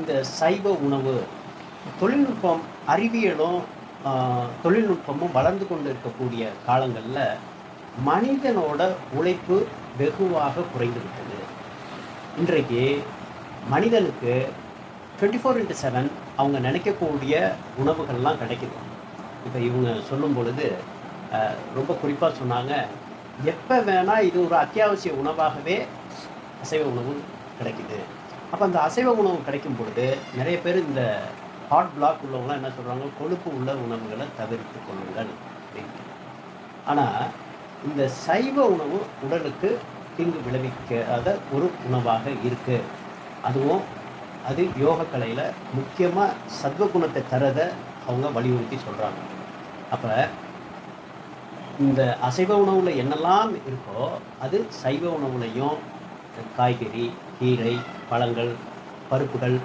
இந்த சைவ உணவு தொழில்நுட்பம் அறிவியலும் தொழில்நுட்பமும் வளர்ந்து கொண்டு இருக்கக்கூடிய காலங்களில் மனிதனோட உழைப்பு வெகுவாக குறைந்து விட்டது இன்றைக்கு மனிதனுக்கு டுவெண்ட்டி ஃபோர் இன்ட்டு செவன் அவங்க நினைக்கக்கூடிய உணவுகள்லாம் கிடைக்குது. இப்போ இவங்க சொல்லும் பொழுது ரொம்ப குறிப்பாக சொன்னாங்க எப்போ வேணால் இது ஒரு அத்தியாவசிய உணவாகவே அசைவ உணவு கிடைக்குது. அப்போ அந்த அசைவ உணவு கிடைக்கும் பொழுது நிறைய பேர் இந்த ஹார்ட் பிளாக் உள்ளவங்களாம் என்ன சொல்கிறாங்க கொழுப்பு உள்ள உணவுகளை தவிர்த்து கொள்ளுங்கள் அப்படின்ட்டு ஆனால் இந்த சைவ உணவு உடலுக்கு தீங்கு விளைவிக்காத ஒரு உணவாக இருக்குது அதுவும் அது யோக கலையில் முக்கியமாக சத்வகுணத்தை தரதை அவங்க வலியுறுத்தி சொல்கிறாங்க அப்போ இந்த அசைவ உணவில் என்னெல்லாம் இருக்கோ அது சைவ உணவுலையும் காய்கறி கீரை பழங்கள் பருப்புகள்